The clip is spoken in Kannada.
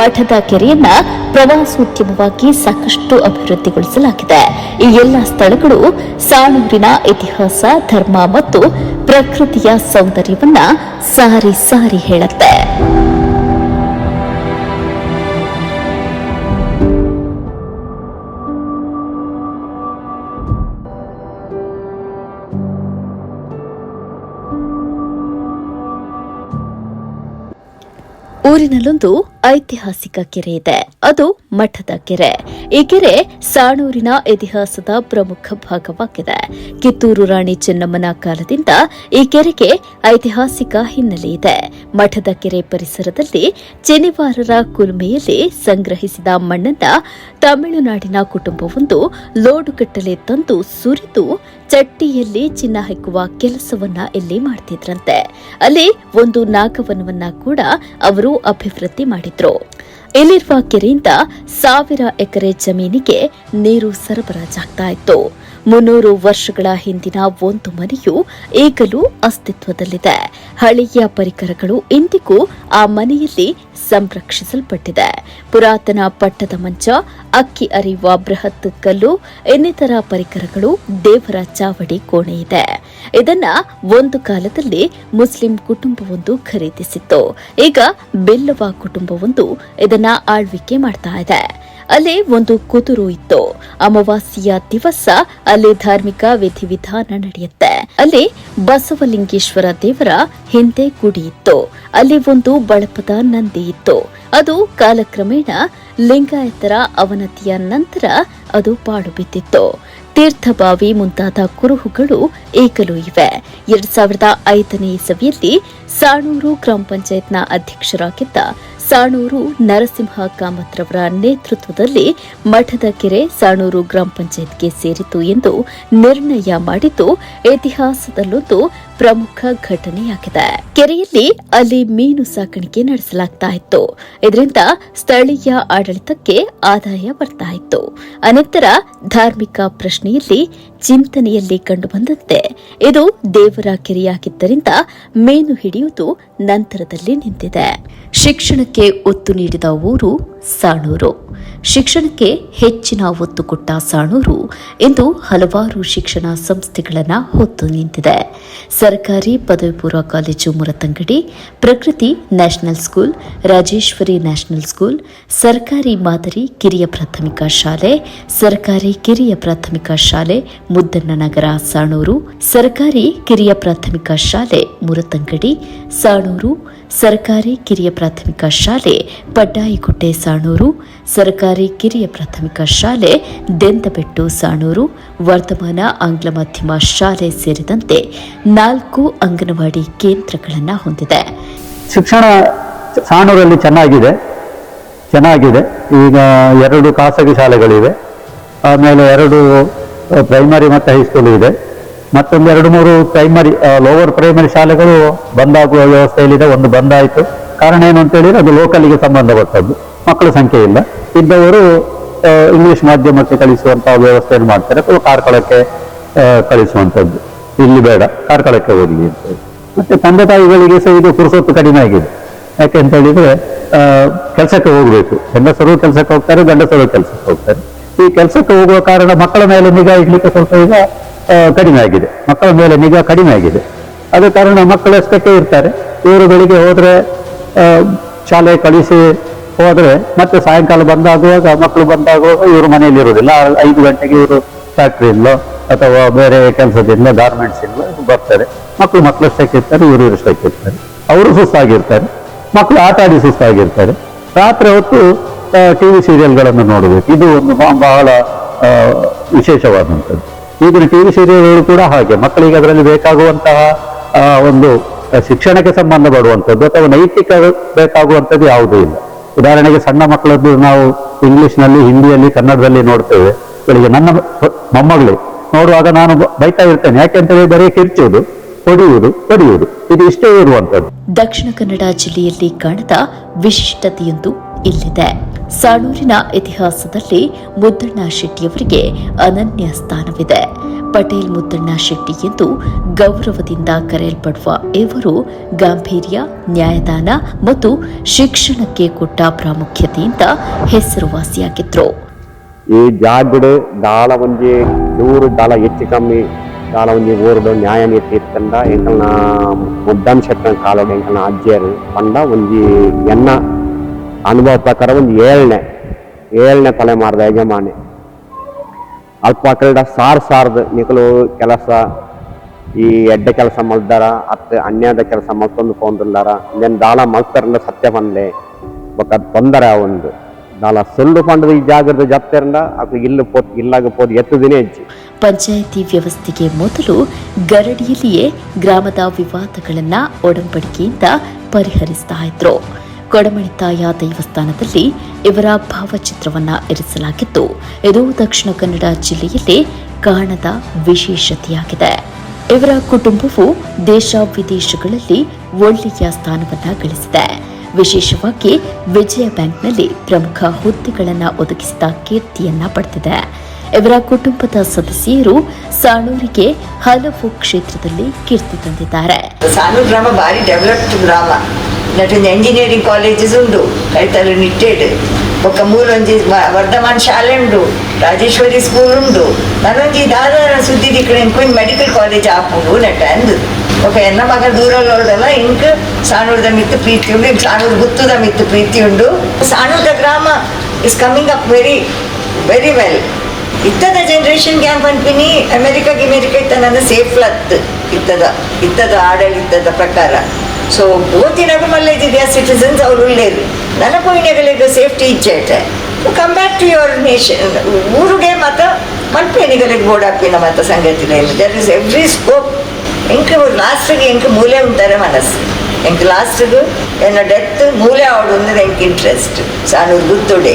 ಮಠದ ಕೆರೆಯನ್ನ ಪ್ರವಾಸೋದ್ಯಮವಾಗಿ ಸಾಕಷ್ಟು ಅಭಿವೃದ್ಧಿಗೊಳಿಸಲಾಗಿದೆ. ಈ ಎಲ್ಲ ಸ್ಥಳಗಳು ಸಾಣೂರಿನ ಇತಿಹಾಸ, ಧರ್ಮ ಮತ್ತು ಪ್ರಕೃತಿಯ ಸೌಂದರ್ಯವನ್ನ ಸಾರಿ ಸಾರಿ ಹೇಳುತ್ತೆ. ಊರಿನಲ್ಲೊಂದು ಐತಿಹಾಸಿಕ ಕೆರೆ ಇದೆ. ಅದು ಮಠದ ಕೆರೆ. ಈ ಕೆರೆ ಸಾಣೂರಿನ ಇತಿಹಾಸದ ಪ್ರಮುಖ ಭಾಗವಾಗಿದೆ. ಕಿತ್ತೂರು ರಾಣಿ ಚೆನ್ನಮ್ಮನ ಕಾಲದಿಂದ ಈ ಕೆರೆಗೆ ಐತಿಹಾಸಿಕ ಹಿನ್ನೆಲೆ ಇದೆ. ಮಠದ ಕೆರೆ ಪರಿಸರದಲ್ಲಿ ಜನಿವಾರರ ಕುಲುಮೆಯಲ್ಲಿ ಸಂಗ್ರಹಿಸಿದ ಮಣ್ಣನ್ನ ತಮಿಳುನಾಡಿನ ಕುಟುಂಬವೊಂದು ಲೋಡುಗಟ್ಟಲೆ ತಂದು ಸುರಿದು ಚಟ್ಟಿಯಲ್ಲಿ ಚಿನ್ನ ಹಾಕುವ ಕೆಲಸವನ್ನ ಇಲ್ಲಿ ಮಾಡ್ತಿದ್ರಂತೆ. ಅಲ್ಲಿ ಒಂದು ನಾಗವನವನ್ನ ಕೂಡ ಅವರು ಅಭಿವೃದ್ಧಿ ಮಾಡಿದ್ರು ಇಲ್ಲಿರುವ ಕೆರೆಯಿಂದ ಸಾವಿರ ಎಕರೆ ಜಮೀನಿಗೆ ನೀರು ಸರಬರಾಜಾಗ್ತಾ ಇತ್ತು ಮುನ್ನೂರು ವರ್ಷಗಳ ಹಿಂದಿನ ಒಂದು ಮನೆಯು ಈಗಲೂ ಅಸ್ತಿತ್ವದಲ್ಲಿದೆ. ಹಳೆಯ ಪರಿಕರಗಳು ಇಂದಿಗೂ ಆ ಮನೆಯಲ್ಲಿ ಸಂರಕ್ಷಿಸಲ್ಪಟ್ಟಿದೆ. ಪುರಾತನ ಪಟ್ಟದ ಮಂಚ, ಅಕ್ಕಿ ಅರಿಯುವ ಬೃಹತ್ ಕಲ್ಲು, ಇನ್ನಿತರ ಪರಿಕರಗಳು, ದೇವರ ಚಾವಡಿ ಕೋಣೆ ಇದೆ. ಇದನ್ನ ಒಂದು ಕಾಲದಲ್ಲಿ ಮುಸ್ಲಿಂ ಕುಟುಂಬವೊಂದು ಖರೀದಿಸಿತ್ತು. ಈಗ ಬೆಲ್ಲವ ಕುಟುಂಬವೊಂದು ಇದನ್ನ ಆಳ್ವಿಕೆ ಮಾಡ್ತಾ ಇದೆ. ಅಲ್ಲಿ ಒಂದು ಕುದುರು ಇತ್ತು. ಅಮಾವಾಸ್ಯೆಯ ದಿವಸ ಅಲ್ಲಿ ಧಾರ್ಮಿಕ ವಿಧಿವಿಧಾನ ನಡೆಯುತ್ತೆ. ಅಲ್ಲಿ ಬಸವಲಿಂಗೇಶ್ವರ ದೇವರ ಹಿಂದೆ ಗುಡಿ ಇತ್ತು. ಅಲ್ಲಿ ಒಂದು ಬಳಪದ ನಂದಿ ಇತ್ತು. ಅದು ಕಾಲಕ್ರಮೇಣ ಲಿಂಗಾಯತರ ಅವನತಿಯ ನಂತರ ಅದು ಪಾಡು ಬಿದ್ದಿತ್ತು. ತೀರ್ಥಬಾವಿ ಮುಂತಾದ ಕುರುಹುಗಳು ಏಕಲು ಇವೆ. ಎರಡ್ ಸಾವಿರದ ಐದನೇ ಇಸವಿಯಲ್ಲಿ ಸಾಣೂರು ಗ್ರಾಮ ಪಂಚಾಯತ್ನ ಅಧ್ಯಕ್ಷರಾಗಿದ್ದ ಸಾಣೂರು ನರಸಿಂಹ ಕಾಮತ್ರವರ ನೇತೃತ್ವದಲ್ಲಿ ಮಠದ ಕೆರೆ ಸಾಣೂರು ಗ್ರಾಮ ಪಂಚಾಯತ್ಗೆ ಸೇರಿತು ಎಂದು ನಿರ್ಣಯ ಮಾಡಿದ್ದು ಇತಿಹಾಸದಲ್ಲೊಂದು ಪ್ರಮುಖ ಘಟನೆಯಾಗಿದೆ. ಕೆರೆಯಲ್ಲಿ ಅಲ್ಲಿ ಮೀನು ಸಾಕಾಣಿಕೆ ನಡೆಸಲಾಗ್ತಾ ಇತ್ತು. ಇದರಿಂದ ಸ್ಥಳೀಯ ಆಡಳಿತಕ್ಕೆ ಆದಾಯ ಬರ್ತಾ ಇತ್ತು. ಅನಂತರ ಧಾರ್ಮಿಕ ಪ್ರಶ್ನೆಯಲ್ಲಿ ಚಿಂತನೆಯಲ್ಲಿ ಕಂಡುಬಂದಂತೆ ಇದು ದೇವರ ಕೆರೆಯಾಗಿದ್ದರಿಂದ ಮೀನು ಹಿಡಿಯುವುದು ನಂತರದಲ್ಲಿ ನಿಂತಿದೆ. ಶಿಕ್ಷಣಕ್ಕೆ ಒತ್ತು ನೀಡಿದ ಊರು ಸಾಣೂರು. ಶಿಕ್ಷಣಕ್ಕೆ ಹೆಚ್ಚಿನ ಒತ್ತು ಕೊಟ್ಟ ಸಾಣೂರು ಇಂದು ಹಲವಾರು ಶಿಕ್ಷಣ ಸಂಸ್ಥೆಗಳನ್ನು ಹೊತ್ತು ನಿಂತಿದೆ. ಸರ್ಕಾರಿ ಪದವಿ ಪೂರ್ವ college Muratangadi, Prakriti national school, Rajeshwari national school, ಸರ್ಕಾರಿ ಮಾದರಿ ಕಿರಿಯ ಪ್ರಾಥಮಿಕ ಶಾಲೆ, ಸರ್ಕಾರಿ ಕಿರಿಯ ಪ್ರಾಥಮಿಕ ಶಾಲೆ ಮುದ್ದಣ್ಣನಗರ ಸಾಣೂರು, ಸರ್ಕಾರಿ ಕಿರಿಯ ಪ್ರಾಥಮಿಕ ಶಾಲೆ, ಮುರತಂಗಡಿ, ಸಾಣೂರು ಸರ್ಕಾರಿ ಕಿರಿಯ ಪ್ರಾಥಮಿಕ ಶಾಲೆ ಪಡ್ಡಾಯಿಕುಟ್ಟೆ ಸಾಣೂರು, ಸರ್ಕಾರಿ ಕಿರಿಯ ಪ್ರಾಥಮಿಕ ಶಾಲೆ ದೆಂತಬೆಟ್ಟು ಸಾಣೂರು ವರ್ತಮಾನ ಆಂಗ್ಲ ಮಾಧ್ಯಮ ಶಾಲೆ ಸೇರಿದಂತೆ ನಾಲ್ಕು ಅಂಗನವಾಡಿ ಕೇಂದ್ರಗಳನ್ನು ಹೊಂದಿದೆ. ಶಿಕ್ಷಣ ಸಾಣೂರಲ್ಲಿ ಚೆನ್ನಾಗಿದೆ ಚೆನ್ನಾಗಿದೆ. ಈಗ ಎರಡು ಖಾಸಗಿ ಶಾಲೆಗಳಿವೆ, ಆಮೇಲೆ ಎರಡು ಪ್ರೈಮರಿ ಮತ್ತು ಹೈಸ್ಕೂಲ್ ಇದೆ. ಮತ್ತೊಂದು ಎರಡು ಮೂರು ಪ್ರೈಮರಿ ಲೋವರ್ ಪ್ರೈಮರಿ ಶಾಲೆಗಳು ಬಂದಾಗುವ ವ್ಯವಸ್ಥೆಯಲ್ಲಿದೆ, ಒಂದು ಬಂದಾಯಿತು. ಕಾರಣ ಏನು ಅಂತ ಹೇಳಿದ್ರೆ, ಅದು ಲೋಕಲಿಗೆ ಸಂಬಂಧಪಟ್ಟದ್ದು. ಮಕ್ಕಳ ಸಂಖ್ಯೆ ಇಲ್ಲ. ಇದ್ದವರು ಇಂಗ್ಲಿಷ್ ಮಾಧ್ಯಮಕ್ಕೆ ಕಳಿಸುವಂತಹ ವ್ಯವಸ್ಥೆಯನ್ನು ಮಾಡ್ತಾರೆ, ಅಥವಾ ಕಾರ್ಕಳಕ್ಕೆ ಕಳಿಸುವಂಥದ್ದು. ಇಲ್ಲಿ ಬೇಡ, ಕಾರ್ಕಳಕ್ಕೆ ಹೋಗಲಿ ಅಂತ. ಮತ್ತೆ ತಂದೆ ತಾಯಿಗಳಿಗೆ ಸಹ ಇದು ಪುರುಸೊತ್ತು ಕಡಿಮೆ ಆಗಿದೆ. ಯಾಕೆ ಅಂತ ಹೇಳಿದ್ರೆ ಕೆಲಸಕ್ಕೆ ಹೋಗಬೇಕು. ಹೆಂಗಸರು ಕೆಲಸಕ್ಕೆ ಹೋಗ್ತಾರೆ, ಗಂಡಸರು ಕೆಲಸಕ್ಕೆ ಹೋಗ್ತಾರೆ. ಈ ಕೆಲಸಕ್ಕೆ ಹೋಗುವ ಕಾರಣ ಮಕ್ಕಳ ಮೇಲೆ ನಿಗಾ ಇಡ್ಲಿಕ್ಕೆ ಸ್ವಲ್ಪ ಈಗ ಕಡಿಮೆ ಆಗಿದೆ. ಮಕ್ಕಳ ಮೇಲೆ ನಿಗಾ ಕಡಿಮೆ ಆಗಿದೆ. ಅದ ಕಾರಣ ಮಕ್ಕಳಷ್ಟಕ್ಕೆ ಇರ್ತಾರೆ. ಬೆಳಿಗ್ಗೆ ಹೋದ್ರೆ ಶಾಲೆ ಕಳಿಸಿ ಹೋದರೆ ಮತ್ತೆ ಸಾಯಂಕಾಲ ಬಂದಾಗುವಾಗ ಮಕ್ಕಳು ಬಂದಾಗುವಾಗ ಇವರು ಮನೆಯಲ್ಲಿ ಇರೋದಿಲ್ಲ ಐದು ಗಂಟೆಗೆ ಇವರು ಫ್ಯಾಕ್ಟ್ರಿಯಿಂದಲೋ ಅಥವಾ ಬೇರೆ ಕೆಲಸದಿಂದ ಗಾರ್ಮೆಂಟ್ಸ್ ಇಂದ ಬರ್ತಾರೆ. ಮಕ್ಕಳು ಮಕ್ಕಳಷ್ಟಕ್ಕೆ ಇರ್ತಾರೆ ಇವರು ಇರಷ್ಟಕ್ಕೆ ಇರ್ತಾರೆ ಅವರು ಸುಸ್ತಾಗಿರ್ತಾರೆ. ಮಕ್ಕಳು ಆಟ ಆಡಿ ಸುಸ್ತಾಗಿರ್ತಾರೆ. ರಾತ್ರಿ ಹೊತ್ತು ಟಿ ವಿ ಸೀರಿಯಲ್ಗಳನ್ನು ನೋಡಬೇಕು. ಇದು ಒಂದು ಬಹಳ ವಿಶೇಷವಾದಂಥದ್ದು. ಈಗಿನ ಟಿ ವಿ ಸೀರಿಯಲ್ಗಳು ಕೂಡ ಹಾಗೆ. ಮಕ್ಕಳಿಗೆ ಅದರಲ್ಲಿ ಬೇಕಾಗುವಂತಹ ಒಂದು ಶಿಕ್ಷಣಕ್ಕೆ ಸಂಬಂಧ ಪಡುವಂಥದ್ದು ಅಥವಾ ನೈತಿಕ ಬೇಕಾಗುವಂಥದ್ದು ಯಾವುದೂ ಇಲ್ಲ. ಉದಾಹರಣೆಗೆ ಸಣ್ಣ ಮಕ್ಕಳದ್ದು ನಾವು ಇಂಗ್ಲಿಷ್ನಲ್ಲಿ, ಹಿಂದಿಯಲ್ಲಿ, ಕನ್ನಡದಲ್ಲಿ ನೋಡ್ತೇವೆ. ಬೆಳಿಗ್ಗೆ ನನ್ನ ಮೊಮ್ಮಗಳು ನೋಡುವಾಗ ನಾನು ಬೈತಾ ಇರ್ತೇನೆ. ಯಾಕೆಂತೇಳಿ ಬರೀ ಕಿರ್ಚುವುದು, ಹೊಡೆಯುವುದು ಹೊಡೆಯುವುದು ಇದು ಇಷ್ಟೇ ಇರುವಂಥದ್ದು. ದಕ್ಷಿಣ ಕನ್ನಡ ಜಿಲ್ಲೆಯಲ್ಲಿ ಕಾಣದ ವಿಶಿಷ್ಟತೆಯೊಂದು ಇಲ್ಲಿದೆ. ಸಾಣೂರಿನ ಇತಿಹಾಸದಲ್ಲಿ ಮುದ್ದಣ್ಣ ಶೆಟ್ಟಿಯವರಿಗೆ ಅನನ್ಯ ಸ್ಥಾನವಿದೆ. ಪಟೇಲ್ ಮುದ್ದಣ್ಣ ಶೆಟ್ಟಿ ಎಂದು ಗೌರವದಿಂದ ಕರೆಯಲ್ಪಡುವ ಇವರು ಗಾಂಭೀರ್ಯ, ನ್ಯಾಯದಾನ ಮತ್ತು ಶಿಕ್ಷಣಕ್ಕೆ ಕೊಟ್ಟ ಪ್ರಾಮುಖ್ಯತೆಯಿಂದ ಹೆಸರುವಾಸಿಯಾಗಿದ್ರು. ಈ ಜಾಗಡು ದಾಳ ಒಂಜಿ, ಚೂರು ದಾಳ ಹೆಚ್ಚು ಕಮ್ಮಿ, ದಾಳ ಒಂಜಿ ಊರುಡು ನ್ಯಾಯ ನೀತಿ ಇತ್ತಂಡ ಎಂಕಲ್ನ ಮುದ್ದನ್ ಶೆಟ್ಟನ ಕಾಲೋಡು ಎಂಕಲ್ನ ಅಜ್ಜಿಯರು, ಪಂಡ ಒಂಜಿ ಎನ್ನ ಅನುಭವ ಪ್ರಕಾರ ಒಂದು ಏಳನೇ ಏಳನೇ ತಲೆಮಾರದ ಯಜಮಾನಿ. ಅಲ್ಪ ಕಲ್ಡ ಸಾರ್ ಸಾರ್ದು ನಿಕಲು ಕೆಲಸ, ಈ ಎಡ್ಡೆ ಕೆಲಸ ಮಲ್ದಾರ ಅತ್ತ ಅನ್ಯಾದ ಕೆಲಸ ಮಲ್ತೊಂದು ಪೋಂದುಲ್ಲಾರ ಇಂದೆನ್ ದಾಳ ಮಲ್ತಾರಂಡ ಸತ್ಯ ಬಂದ್ಲೆ. ಬೊಕ್ಕ ತೊಂದರೆ ಒಂದು. ದಾಳ ಸೊಲ್ಲು ಪಂಡದ ಈ ಜಾಗದ ಜಪ್ತಾರಂಡ ಅದು ಇಲ್ಲ ಪೋತ್, ಇಲ್ಲಾಗ ಪೋದ್ ಎತ್ತು ದಿನ ಪಂಚಾಯಿತಿ ವ್ಯವಸ್ಥೆಗೆ ಮೊದಲು ಗರಡಿಯಲ್ಲಿಯೇ ಗ್ರಾಮದ ವಿವಾದಗಳನ್ನ ಒಡಂಬಡಿಕೆಯಿಂದ ಪರಿಹರಿಸ್ತಾ ಇದ್ರು. ಕೊಡಮಣಿತಾಯ ದೇವಸ್ಥಾನದಲ್ಲಿ ಇವರ ಭಾವಚಿತ್ರವನ್ನು ಇರಿಸಲಾಗಿದ್ದು, ಇದು ದಕ್ಷಿಣ ಕನ್ನಡ ಜಿಲ್ಲೆಯಲ್ಲಿ ಕಾಣದ ವಿಶೇಷತೆಯಾಗಿದೆ. ಇವರ ಕುಟುಂಬವು ದೇಶ ವಿದೇಶಗಳಲ್ಲಿ ಒಳ್ಳೆಯ ಸ್ಥಾನವನ್ನ ಗಳಿಸಿದೆ. ವಿಶೇಷವಾಗಿ ವಿಜಯ ಬ್ಯಾಂಕ್ನಲ್ಲಿ ಪ್ರಮುಖ ಹುದ್ದೆಗಳನ್ನು ಒದಗಿಸಿದ ಕೀರ್ತಿಯನ್ನ ಪಡೆದಿದೆ. ಇವರ ಕುಟುಂಬದ ಸದಸ್ಯರು ಸಾಣೂರಿಗೆ ಹಲವು ಕ್ಷೇತ್ರದಲ್ಲಿ ಕೀರ್ತಿ ತಂದಿದ್ದಾರೆ. ಸಾಣೂರು ಗ್ರಾಮ ಭಾರಿ ಡೆವಲಪ್ಡ್ ಗ್ರಾಮ ನಟೊಂದು ಎಂಜಿನಿಯರಿಂಗ್ ಕಾಲೇಜಸ್ ಉಂಡು ಕೈತಲು ನಿಟ್ಟೆಡ್. ಬೊಕ್ಕ ಮೂಲೊಂಜಿ ವರ್ಧಮಾನ್ ಶಾಲೆ ಉಂಡು ರಾಜೇಶ್ವರಿ ಸ್ಕೂಲ್ ಉಂಡು ನನಗೆ ದಾದಾರ ಸುದ್ದಿ ದಿಕ್ಕಡೆ ಇಂಕೊಂಜಿ ಮೆಡಿಕಲ್ ಕಾಲೇಜ್ ಆಪುಂಡು ನೆಟ್ಟ ಅಂದು. ಬೊಕ್ಕ ಎನ್ನ ಮಗ ದೂರಲ್ಲೋಡಲ್ಲ ಇಂಕ್ ಸಾಣೂರ್ದ ಮಿತ್ತು ಪ್ರೀತಿ ಉಂಡು ಸಾಣೂರು ಗುತ್ತುದ ಮಿತ್ತು ಪ್ರೀತಿ ಉಂಡು ಸಾಣೂರ್ದ ಗ್ರಾಮ is coming up very very well ಇತ್ತದ generation gang ಪನ್ಪಿನಿ ಅಮೆರಿಕ ಗಿಮೆರಿಕ ಇತ್ತ ನನ್ನ ಸೇಫ್ ಲತ್ ಇತ್ತದ. ಇತ್ತದ ಆಡಳಿತದ ಪ್ರಕಾರ. ಸೊ ಬೋತಿನಾಗ ಮಲ್ಲೆಜಿದೆಯ ಸಿಟಿಸನ್ಸ್ ಅವ್ರು ಉಳ್ಳೇರು ನನ್ನ ಪೋಯಿನಗಳಿಗೆ safety ಇಚ್ಚೇಟೆ come back to your nation ಊರಿಗೆ ಮತ್ತು ಮಲ್ಪೇನಿಗಳಿಗೆ ಬೋಡಾಪಿನ ಮತ್ತು ಸಂಗತಿ ದರ್ ಇಸ್ ಎವ್ರಿ ಸ್ಕೋಪ್ ಎಂಕ್ ಲಾಸ್ಟ್ಗೆ ಎಂಕ್ ಮೂಲೆ ಉಂಟಾರೆ ಮನಸ್ಸು. ಎಂಕ್ ಲಾಸ್ಟ್ಗೆ ಎನ್ನ ಡೆತ್ ಮೂಲೆ ಆವಡು ಅಂದ್ರೆ ಎಂಕ್ ಇಂಟ್ರೆಸ್ಟ್ ಸಾನು ಗುತ್ತುಡೆ